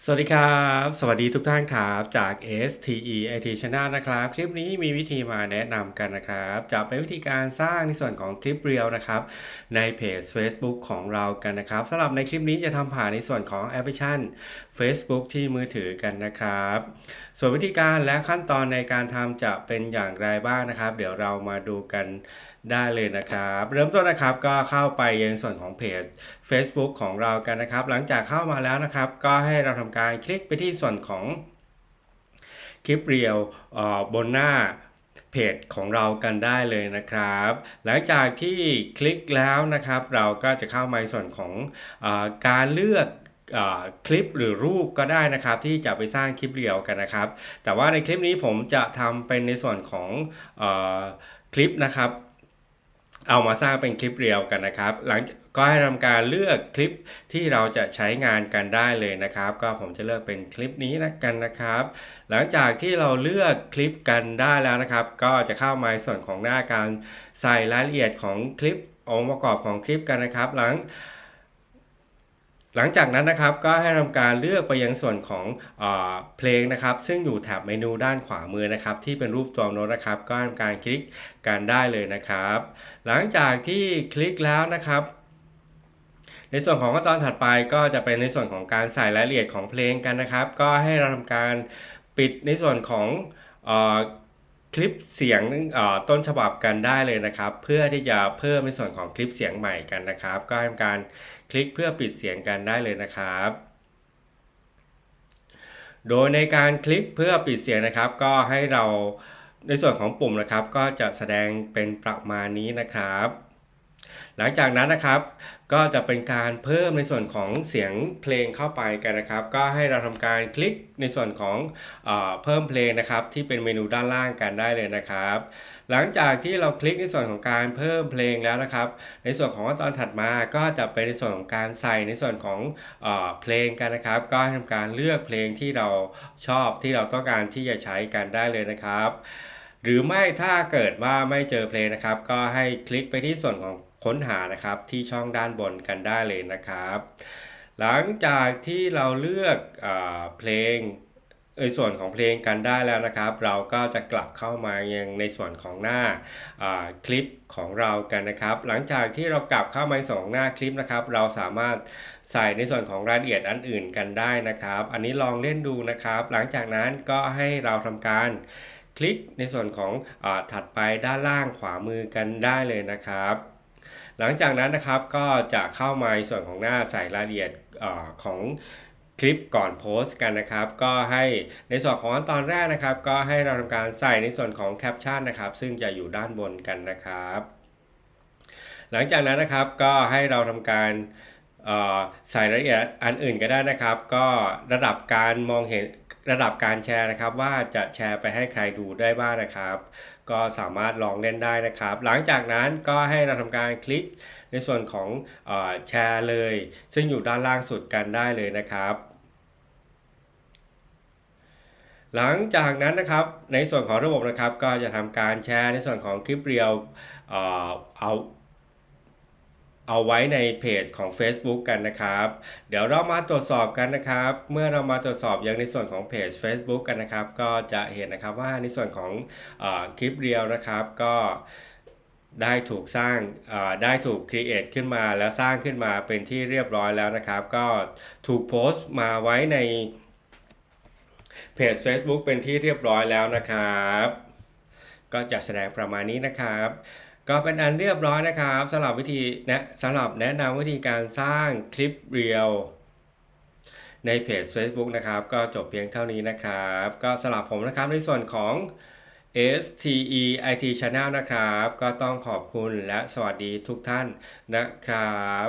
สวัสดีครับ สวัสดีทุกท่านครับจาก STE IT Channel นะครับ คลิปนี้มีวิธีมาแนะนำกันนะครับ จะเป็นวิธีการสร้างในส่วนของคลิปเรียวนะครับ ในเพจ Facebook ของเรากันนะครับสำหรับในคลิปนี้จะทำผ่านในส่วนของแอปพลิเคชัน Facebook ที่มือถือกันนะครับ ส่วนวิธีการและขั้นตอนในการทำจะเป็นอย่างไรบ้างนะครับ เดี๋ยวเรามาดูกันได้เลยนะครับ เริ่มต้นนะครับก็เข้าไปยังส่วนของเพจ Facebook ของเรากันนะครับ หลังจากเข้ามาแล้วนะครับ ก็ให้เราทำการคลิกไปที่ส่วนของคลิปเรียวบนหน้าเพจของเรากันได้เลยนะครับ หลังจากที่คลิกแล้วนะครับ เราก็จะเข้ามาในส่วนของอการเลือกคลิปหรือรูปก็ได้นะครับ ที่จะไปสร้างคลิปเรียวกันนะครับ แต่ว่าในคลิปนี้ผมจะทำเป็นในส่วนของอคลิปนะครับ เอามาสร้างเป็นคลิปเรียวกันนะครับ หลังกก็ให้ทำการเลือกคลิปที่เราจะใช้งานกันได้เลยนะครับ ก็ผมจะเลือกเป็นคลิปนี้นะกันนะครับ หลังจากที่เราเลือกคลิปกันได้แล้วนะครับ ก็จะเข้ามาในส่วนของหน้าการใส่รายละเอียดของคลิปองค์ประกอบของคลิปกันนะครับ หลัง หลังจากนั้นนะครับก็ให้ทำการเลือกไปยังส่วนของเออเพลงนะครับ ซึ่งอยู่แถบเมนูด้านขวามือนะครับ ที่เป็นรูปตัวโน้ตนะครับ ก็ทำการคลิกกันได้เลยนะครับ หลังจากที่คลิกแล้วนะครับในส่วนของขั้นตอนถัดไปก็จะเป็นในส่วนของการใส่รายละเอียดของเพลงกันนะครับ ก็ให้เราทำการปิดในส่วนของ คลิปเสียงต้นฉบับกันได้เลยนะครับ เพื่อที่จะเพิ่มในส่วนของคลิปเสียงใหม่กันนะครับ ก็ทำการคลิกเพื่อปิดเสียงกันได้เลยนะครับ โดยในการคลิกเพื่อปิดเสียงนะครับ ก็ให้เราในส่วนของปุ่มนะครับ ก็จะแสดงเป็นประมาณนี้นะครับ หลังจากนั้นนะครับ ก็จะเป็นการเพิ่มในส่วนของเสียงเพลงเข้าไปกันนะครับ ก็ให้เราทำการคลิกในส่วนของเออเพิ่มเพลงนะครับที่เป็นเมนูด้านล่างกันได้เลยนะครับ หลังจากที่เราคลิกในส่วนของการเพิ่มเพลงแล้วนะครับ ในส่วนของขั้นตอนถัดมาก็จะเป็นในส่วนของการใส่ในส่วนของเออเพลงกันนะครับ ก็ให้ทำการเลือกเพลงที่เราชอบที่เราต้องการที่จะใช้กันได้เลยนะครับ หรือไม่ถ้าเกิดว่าไม่เจอเพลงนะครับ ก็ให้คลิกไปที่ส่วนของค้นหานะครับ ที่ช่องด้านบนกันได้เลยนะครับ หลังจากที่เราเลือกเออเพลงในส่วนของเพลงกันได้แล้วนะครับ เราก็จะกลับเข้ามายังในส่วนของหน้าอ่าคลิปของเรากันนะครับ หลังจากที่เรากลับเข้ามาในส่วนของหน้าคลิปนะครับ เราสามารถใส่ในส่วนของรายละเอียดอันอื่นกันได้นะครับ อันนี้ลองเล่นดูนะครับ หลังจากนั้นก็ให้เราทำการ คลิกในส่วนของอถัดไปด้านล่างขวามือกันได้เลยนะครับ หลังจากนั้นนะครับก็จะเข้ามาในส่วนของหน้าใส่รายละเอียดอของคลิปก่อนโพสต์กันนะครับ ก็ให้ในส่วนของตอนแรกนะครับ ก็ให้เราทำการใส่ในส่วนของแคปชั่นนะครับ ซึ่งจะอยู่ด้านบนกันนะครับ หลังจากนั้นนะครับก็ให้เราทำการใส่รายละเอียดอันอื่นก็ได้นะครับ ก็ระดับการมองเห็น ระดับการแชร์นะครับ ว่าจะแชร์ไปให้ใครดูได้บ้างนะครับ ก็สามารถลองเล่นได้นะครับ หลังจากนั้นก็ให้เราทำการคลิกในส่วนของออแชร์เลย ซึ่งอยู่ด้านล่างสุดกันได้เลยนะครับหลังจากนั้นนะครับในส่วนของระบบนะครับก็จะทำการแชร์ในส่วนของคลิปเรียวเอา เอาไว้ในเพจของ Facebook กันนะครับ เดี๋ยวเรามาตรวจสอบกันนะครับ เมื่อเรามาตรวจสอบอยังในส่วนของเพจ Facebook กันนะครับ ก็จะเห็นนะครับว่าในส่วนของอคลิปเรียวนะครับก็ได้ถูกสร้างได้ถูก create ขึ้นมาและสร้างขึ้นมาเป็นที่เรียบร้อยแล้วนะครับ ก็ถูกโพสต์มาไว้ในเพจ Facebook เป็นที่เรียบร้อยแล้วนะครับ ก็จะแสดงประมาณนี้นะครับ ก็เป็นอันเรียบร้อยนะครับสำหรับวิธีแนะสำหรับแนะนำวิธีการสร้างคลิปเรียวในเพจ Facebook นะครับ ก็จบเพียงเท่านี้นะครับ ก็สำหรับผมนะครับในส่วนของ STE IT Channel นะครับ ก็ต้องขอบคุณและสวัสดีทุกท่านนะครับ